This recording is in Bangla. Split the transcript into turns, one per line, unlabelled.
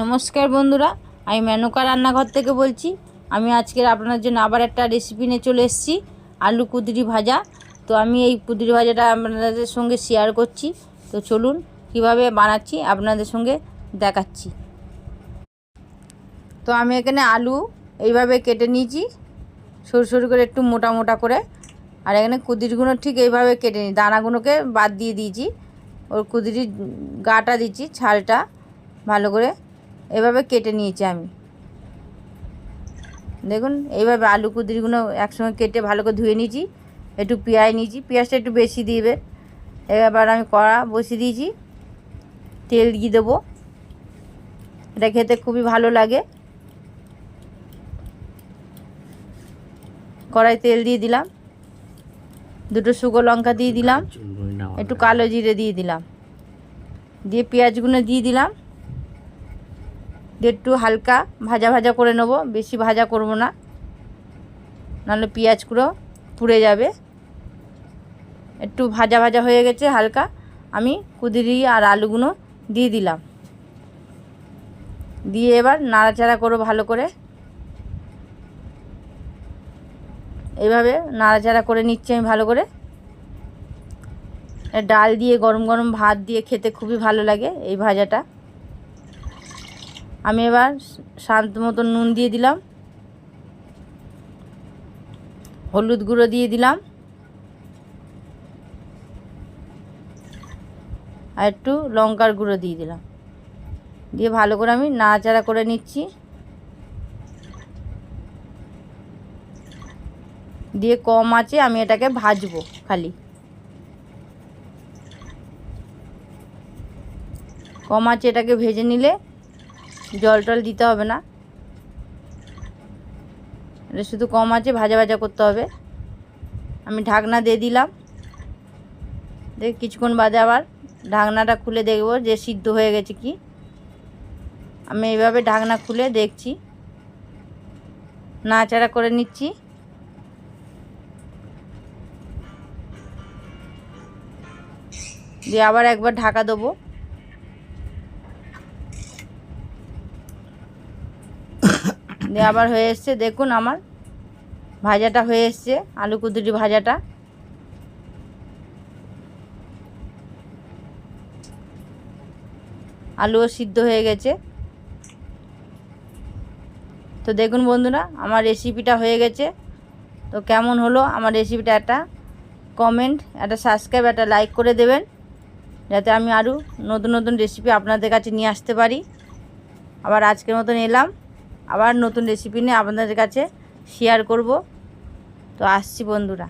নমস্কার বন্ধুরা, আমি মেনকা রান্নাঘর থেকে বলছি। আমি আজকের আপনার জন্য আবার একটা রেসিপি নিয়ে চলে এসেছি, আলু কুদরি ভাজা। তো আমি এই কুদরি ভাজাটা আপনাদের সঙ্গে শেয়ার করছি। তো চলুন কীভাবে বানাচ্ছি আপনাদের সঙ্গে দেখাচ্ছি। তো আমি এখানে আলু এইভাবে কেটে নিয়েছি, সরু সরু করে একটু মোটা মোটা করে। আর এখানে কুদিরগুলো ঠিক এইভাবে কেটে নিই, দানাগুলোকে বাদ দিয়ে দিয়েছি। ওর কুদিরির গাটা দিচ্ছি ছালটা ভালো করে এভাবে কেটে নিয়েছি আমি। দেখুন এইভাবে আলু কুদিরিগুলো একসঙ্গে কেটে ভালো করে ধুয়ে নিয়েছি একটু পেঁয়াজ নিয়েছি পেঁয়াজটা একটু বেশি দিবে। এবার আমি কড়া বসিয়ে দিয়েছি তেল দিয়ে দেবো। এটা খেতে খুবই ভালো লাগে। কড়াই তেল দিয়ে দিলাম দুটো শুকো লঙ্কা দিয়ে দিলাম একটু কালো জিরে দিয়ে দিলাম। দিয়ে পেঁয়াজগুলো দিয়ে দিলাম। একটু হালকা ভাজা ভাজা করে নেব, বেশি ভাজা করব না। নাহলে পেঁয়াজগুলো পুড়ে যাবে। একটু ভাজা ভাজা হয়ে গেছে হালকা। আমি কুদিরি আর আলুগুলো দিয়ে দিলাম। দিয়ে এবার নাড়াচাড়া করো ভালো করে। এইভাবে নাড়াচাড়া করে নিচ্ছি আমি ভালো করে। ডাল দিয়ে গরম গরম ভাত দিয়ে খেতে খুবই ভালো লাগে এই ভাজাটা। আমি এবার শান্ত মতো নুন দিয়ে দিলাম। হলুদ গুঁড়ো দিয়ে দিলাম। আর একটু লঙ্কার গুঁড়ো দিয়ে দিলাম। দিয়ে ভালো করে আমি নাড়াচাড়া করে নিচ্ছি। দিয়ে কম আছে, আমি এটাকে ভাজবো খালি। কম আছে এটাকে ভেজে নিলে জল টল দিতে হবে না। এটা শুধু কম আছে, ভাজা ভাজা করতে হবে। আমি ঢাকনা দিয়ে দিলাম। দেখ কিছুক্ষণ বাদে আবার ঢাকনাটা খুলে দেখব যে সিদ্ধ হয়ে গেছে কি। আমি এইভাবে ঢাকনা খুলে দেখছি। নাচাড়া করে নিচ্ছি। দিয়ে আবার একবার ঢাকা দেবো। দিয়ে আবার হয়ে এসছে, দেখুন আমার ভাজাটা হয়ে এসছে, আলু কুদুরি ভাজাটা। আলুও সিদ্ধ হয়ে গেছে। তো দেখুন বন্ধুরা, আমার রেসিপিটা হয়ে গেছে। তো কেমন হলো আমার রেসিপিটা একটা কমেন্ট একটা সাবস্ক্রাইব একটা লাইক করে দেবেন, যাতে আমি আরও নতুন নতুন রেসিপি আপনাদের কাছে নিয়ে আসতে পারি। আবার আজকের মতন এলাম। আবার নতুন রেসিপি নিয়ে আপনাদের কাছে শেয়ার করব। তো আসছি বন্ধুরা।